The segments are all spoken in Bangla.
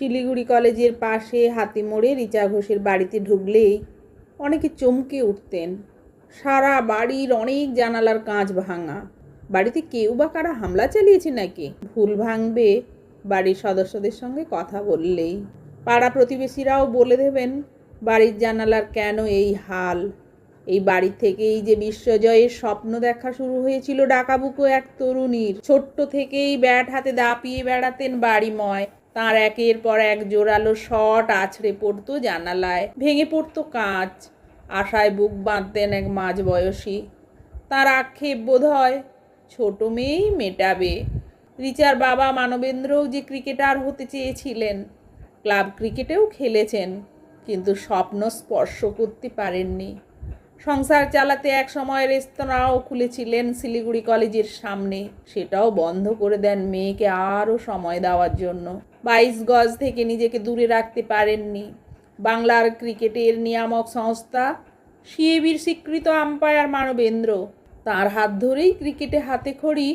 শিলিগুড়ি কলেজের পাশে হাতি মোড়ে রিচা ঘোষের বাড়িতে ঢুকলেই অনেকে চমকে উঠতেন। সারা বাড়ির অনেক জানালার কাঁচ ভাঙা। বাড়িতে কেউ বা কারা হামলা চালিয়েছে নাকি? ভুল ভাঙবে বাড়ির সদস্যদের সঙ্গে কথা বললেই। পাড়া প্রতিবেশীরাও বলে দেবেন, বাড়ির জানালার কেন এই হাল? এই বাড়ি থেকেই যে বিশ্বজয়ের স্বপ্ন দেখা শুরু হয়েছিল ডাকাবুকো এক তরুণীর। ছোট্ট থেকেই ব্যাট হাতে দাপিয়ে বেড়াতেন বাড়িময়। তার একের পর এক জোরালো শট আছড়ে পড়তো জানালায়। ভেঙে পড়তো কাঁচ। আশায় বুক বাঁধতেন এক মাঝ বয়সী তার আক্ষেপ বোধ হয় ছোটো মেয়েই মেটাবে। রিচার বাবা মানবেন্দ্রও যে ক্রিকেটার হতে চেয়েছিলেন, ক্লাব ক্রিকেটেও খেলেছেন, কিন্তু স্বপ্ন স্পর্শ করতে পারেননি। সংসার চালাতে এক সময় রেস্তোরাঁও খুলেছিলেন শিলিগুড়ি কলেজের সামনে। সেটাও বন্ধ করে দেন মেয়েকে আরও সময় দেওয়ার জন্য। বাইশ গজ থেকে নিজেকে দূরে রাখতে পারেননি। বাংলার ক্রিকেটের নিয়ামক সংস্থা সিএবির স্বীকৃত আম্পায়ার মানবেন্দ্র। তার হাত ধরেই ক্রিকেটে হাতে খড়ি,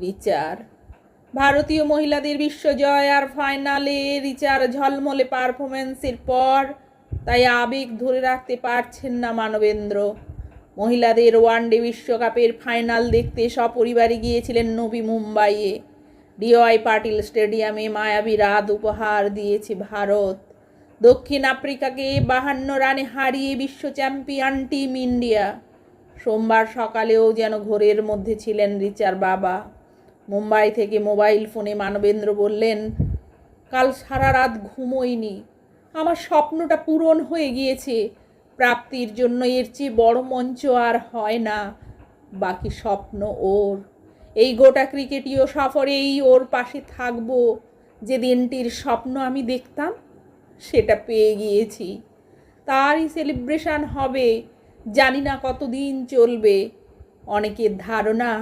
রিচার। ভারতীয় মহিলাদের বিশ্বজয় আর ফাইনালে রিচার ঝলমলে পারফরমেন্সের পর তাই আবেগ ধরে রাখতে পারছেন না মানবেন্দ্র। মহিলাদের ওয়ানডে বিশ্বকাপের ফাইনাল দেখতে সপরিবারে গিয়েছিলেন নবী মুম্বাইয়ে। ডিওয়াই পাটিল স্টেডিয়ামে মায়াবী রাত উপহার দিয়েছে ভারত। দক্ষিণ আফ্রিকাকে বাহান্ন রানে হারিয়ে বিশ্ব চ্যাম্পিয়ন টিম ইন্ডিয়া। সোমবার সকালেও যেন ঘোরের মধ্যে ছিলেন রিচার বাবা। মুম্বাই থেকে মোবাইল ফোনে মানবেন্দ্র বললেন, কাল সারা রাত ঘুমোইনি। আমার স্বপ্নটা পূরণ হয়ে গিয়েছে। প্রাপ্তির জন্য এর চেয়ে বড় মঞ্চ আর হয় না। বাকি স্বপ্ন ওর। এই গোটা ক্রিকেটীয় সফরেই ওর পাশে থাকব যে দিনটির স্বপ্ন আমি দেখতাম, সেটা পেয়ে গিয়েছি। তারই সেলিব্রেশন হবে, জানি না কতদিন চলবে। অনেকের ধারণা,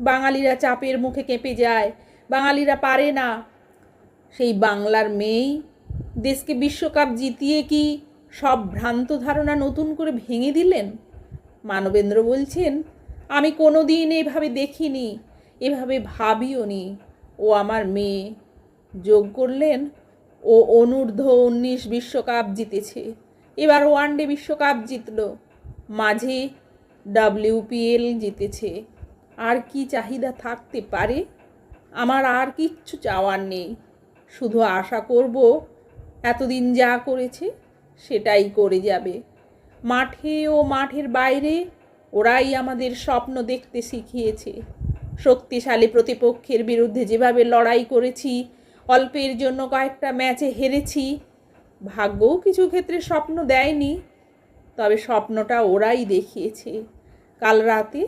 বাঙালিরা চাপের মুখে কেঁপে যায়, বাঙালিরা পারে না। সেই বাংলার মেয়েই দেশকে বিশ্বকাপ জিতিয়ে কি সব ভ্রান্ত ধারণা নতুন করে ভেঙে দিলেন? মানবেন্দ্র বলছেন, আমি কোনো দিন এভাবে দেখিনি। এভাবে ভাবিও নি। ও আমার মেয়ে। যোগ করলেন, ও অনূর্ধ্ব উনিশ বিশ্বকাপ জিতেছে। এবার ওয়ানডে বিশ্বকাপ জিতল। মাঝে ডাব্লিউপিএল জিতেছে। আর কি চাহিদা থাকতে পারে? আমার আর কিচ্ছু চাওয়ার নেই। শুধু আশা করব, এতদিন যা করেছে, সেটাই করে যাবে। মাঠে ও মাঠের বাইরে, ওরাই আমাদের স্বপ্ন দেখতে শিখিয়েছে। শক্তিশালী প্রতিপক্ষের বিরুদ্ধে যেভাবে লড়াই করেছি, অল্পের জন্য কয়েকটা ম্যাচে হেরেছি, ভাগ্যও কিছু ক্ষেত্রে স্বপ্ন দেয়নি, তবে স্বপ্নটা ওরাই দেখিয়েছে। কাল রাতে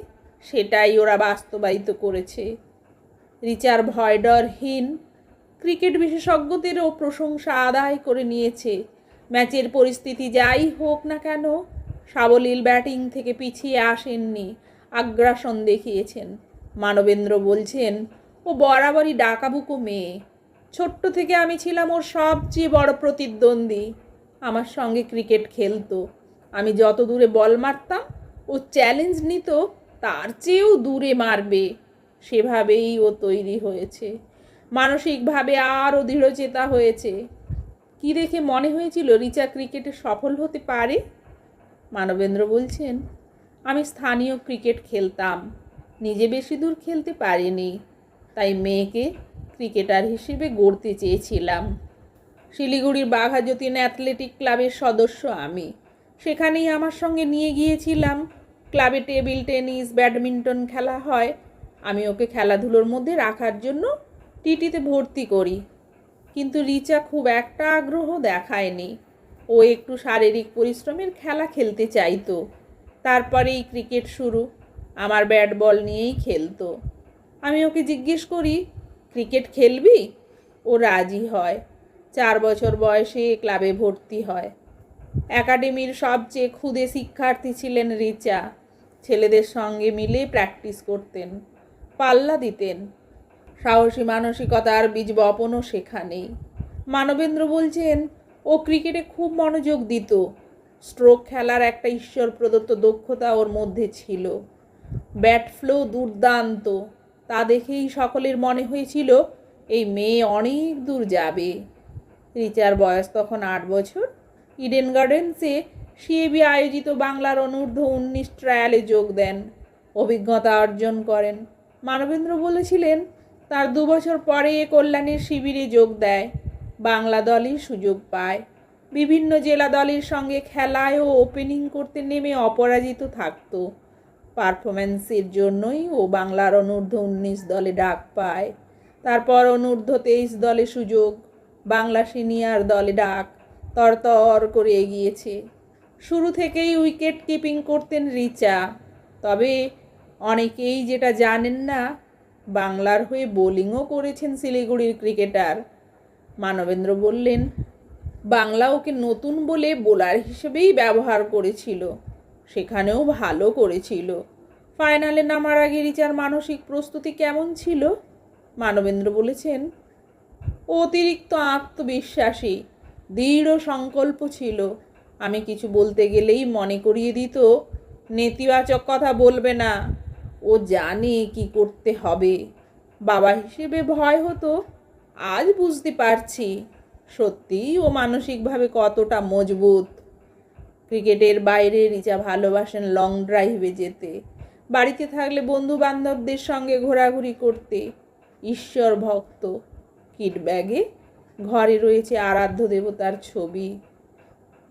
সেটাই ওরা বাস্তবায়িত করেছে। রিচার ভয়ডরহীন ক্রিকেট বিশেষজ্ঞদেরও প্রশংসা আদায় করে নিয়েছে। ম্যাচের পরিস্থিতি যাই হোক না কেন, সাবলীল ব্যাটিং থেকে পিছিয়ে আসেননি, আগ্রাসন দেখিয়েছেন। মানবেন্দ্র বলছেন, ও বরাবরই ডাকাবুকো মেয়ে। ছোট্ট থেকে আমি ছিলাম ওর সবচেয়ে বড় প্রতিদ্বন্দ্বী। আমার সঙ্গে ক্রিকেট খেলতো। আমি যত দূরে বল মারতাম, ও চ্যালেঞ্জ নিত, তার চেয়েও দূরে মারবে। সেভাবেই ও তৈরি হয়েছে। মানসিকভাবে আরও দৃঢ়চেতা হয়েছে। কি দেখে মনে হয়েছিল রিচা ক্রিকেটে সফল হতে পারে? মানবেন্দ্র বলছেন, আমি স্থানীয় ক্রিকেট খেলতাম। নিজে বেশি দূর খেলতে পারিনি। তাই মেয়েকে ক্রিকেটার হিসেবে গড়তে চেয়েছিলাম। শিলিগুড়ির বাঘাযতীন অ্যাথলেটিক ক্লাবের সদস্য আমি। সেখানেই আমার সঙ্গে নিয়ে গিয়েছিলাম। ক্লাবে টেবিল টেনিস, ব্যাডমিন্টন খেলা হয়। আমি ওকে খেলাধুলোর মধ্যে রাখার জন্য টিটিতে ভর্তি করি। কিন্তু রিচা খুব একটা আগ্রহ দেখায়নি। ও একটু শারীরিক পরিশ্রমের খেলা খেলতে চাইতো। তারপরেই ক্রিকেট শুরু। আমার ব্যাট বল নিয়েই খেলতো। আমি ওকে জিজ্ঞেস করি, ক্রিকেট খেলবি? ও রাজি হয়। চার বছর বয়সে ক্লাবে ভর্তি হয়। একাডেমির সবচেয়ে ক্ষুদে শিক্ষার্থী ছিলেন রিচা। ছেলেদের সঙ্গে মিলে প্র্যাকটিস করতেন, পাল্লা দিতেন। সাহসী মানসিকতার বীজ বপনও সেখানেই। মানবেন্দ্র বলছেন, ও ক্রিকেটে খুব মনোযোগ দিত। স্ট্রোক খেলার একটা ঈশ্বর প্রদত্ত দক্ষতা ওর মধ্যে ছিল। ব্যাট ফ্লো দুর্দান্ত। তা দেখেই সকলের মনে হয়েছিল, এই মেয়ে অনেক দূর যাবে। রিচার বয়স তখন আট বছর। ইডেন গার্ডেন্সে সিএবি আয়োজিত বাংলার অনূর্ধ্ব উনিশ ট্রায়ালে যোগ দেন। অভিজ্ঞতা অর্জন করেন। মানবেন্দ্র বলেছিলেন, তার দু বছর পরে কল্যাণের শিবিরে যোগ দেয়। বাংলা দলই সুযোগ পায়। বিভিন্ন জেলা দলের সঙ্গে খেলায় ও ওপেনিং করতে নেমে অপরাজিত থাকতো। পারফরম্যান্সের জন্যই ও বাংলার অনূর্ধ্ব উনিশ দলে ডাক পায়। তারপর অনূর্ধ্ব তেইশ দলে সুযোগ, বাংলা সিনিয়র দলে ডাক, তরতর করে এগিয়েছে। শুরু থেকেই উইকেট কিপিং করতেন রিচা, তবে অনেকেই যেটা জানেন না, বাংলার হয়ে বোলিংও করেছেন শিলিগুড়ির ক্রিকেটার। মানবেন্দ্র বললেন, বাংলা ওকে নতুন বলে বোলার হিসেবেই ব্যবহার করেছিল। সেখানেও ভালো করেছিল। ফাইনালে নামার আগে রিচার মানসিক প্রস্তুতি কেমন ছিল? মানবেন্দ্র বলেছেন, অতিরিক্ত আত্মবিশ্বাসী, দৃঢ় সংকল্প ছিল। আমি কিছু বলতে গেলেই মনে করিয়ে দিত, নেতিবাচক কথা বলবে না। ও জানে কি করতে হবে। বাবা হিসেবে ভয় হতো, আজ বুঝতে পারছি। সত্যিই ও মানসিকভাবে কতটা মজবুত। ক্রিকেটের বাইরে রিচা ভালোবাসেন লং ড্রাইভে যেতে। বাড়িতে থাকলে বন্ধু বান্ধবদের সঙ্গে ঘোরাঘুরি করতে। ঈশ্বর ভক্ত। কিট ব্যাগে ঘরে রয়েছে আরাধ্য দেবতার ছবি।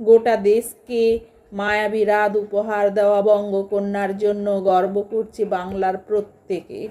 গোটা দেশকে মায়াবী রাত উপহার দেওয়া বঙ্গকন্যার জন্য গর্ব করছে বাংলার প্রত্যেকে।